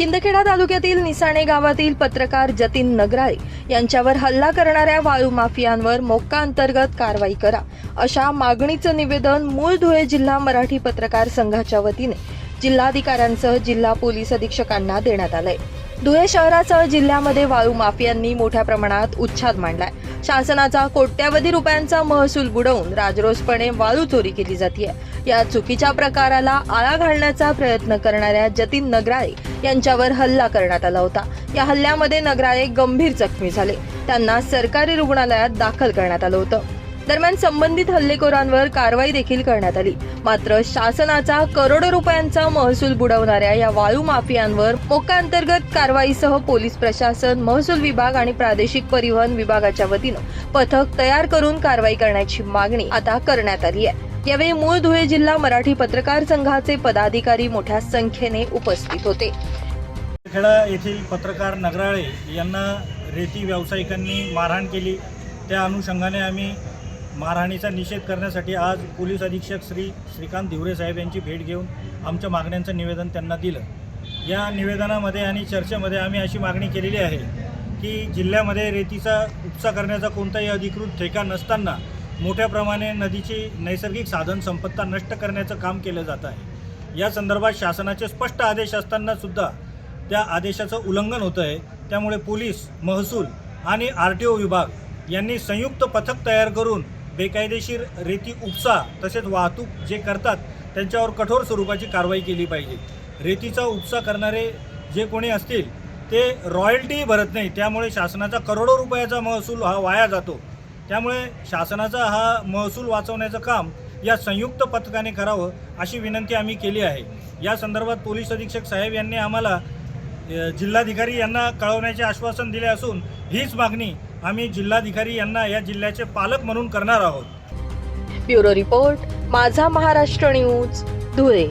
शिंदखेडा तालुक्यातील निसाणे गावातील पत्रकार जतीन नगराळे यांच्यावर हल्ला करणाऱ्या वाळू माफियांवर मोक्का अंतर्गत कारवाई करा अशा मागणीचं निवेदन मूळ धुळे जिल्हा मराठी पत्रकार संघाच्या वतीने जिल्हाधिकाऱ्यांसह जिल्हा पोलीस अधीक्षकांना देण्यात आलंय. धुळे शहरासह जिल्ह्यामध्ये वाळू माफियांनी मोठ्या प्रमाणात उच्छाद मांडलाय. शासनाचा कोट्यावधी रुपयांचा महसूल बुडवून राजरोसपणे वाळू चोरी केली जाते या चुकीच्या प्रकाराला आळा घालण्याचा प्रयत्न करणाऱ्या जतीन नगराळे यांच्यावर हल्ला करण्यात आला होता. या हल्ल्यामध्ये नगराळे गंभीर जखमी झाले. त्यांना सरकारी रुग्णालयात दाखल करण्यात आलं होतं. दरम्यान संबंधित हल्लेखोरांवर कारवाई देखील करण्यात आली. मात्र शासनाचा करोडो रुपयांचा महसूल बुडवणाऱ्या या वाळू माफियांवर मोका अंतर्गत कारवाईसह पोलीस प्रशासन महसूल विभाग आणि प्रादेशिक परिवहन विभागाच्या वतीनं पथक तयार करून कारवाई करण्याची मागणी आता करण्यात आली आहे. यावेळी मूळ धुळे जिल्हा मराठी पत्रकार संघाचे पदाधिकारी मोठ्या संख्येने उपस्थित होते. खेडा येथील पत्रकार नगराळे यांना रेती व्यावसायिकांनी मारहाण केली. त्या अनुषंगाने आम्ही मारहाणीचा निषेध करण्यासाठी आज पोलीस अधीक्षक श्री श्रीकांत धिवरे साहेब यांची भेट घेऊन आमच्या मागण्यांचं निवेदन त्यांना दिलं. या निवेदनामध्ये आणि चर्चेमध्ये आम्ही अशी मागणी केलेली आहे की जिल्ह्यामध्ये रेतीचा उपसा करण्याचा कोणताही अधिकृत ठेका नसताना मोठ्या प्रमाणे नदीची नैसर्गिक साधन संपत्ता नष्ट करण्याचं काम केलं जात आहे. या संदर्भात शासनाचे स्पष्ट आदेश असताना सुद्धा त्या आदेशाचं उल्लंघन होतं आहे. त्यामुळे पोलीस महसूल आणि आर टी ओ विभाग यांनी संयुक्त पथक तयार करून बेकायदेशीर रेती उपसा तसेच वाहतूक जे करतात त्यांच्यावर कठोर स्वरूपाची कारवाई केली पाहिजे. रेतीचा उपसा करणारे जे कोणी असतील ते रॉयल्टी भरत नाही. त्यामुळे शासनाचा करोडो रुपयाचा महसूल हा वाया जातो. त्यामुळे शासनाचा हा महसूल वाचवण्याचं काम या संयुक्त पथकाने करावं अशी विनंती आम्ही केली आहे. या संदर्भात पोलीस अधीक्षक साहेब यांनी आम्हाला जिल्हाधिकारी यांना कळवण्याचे आश्वासन दिले असून हीच मागणी आम्ही जिल्हाधिकारी यांना या जिल्ह्याचे पालक म्हणून करणार आहोत. ब्युरो रिपोर्ट माझा महाराष्ट्र न्यूज धुळे.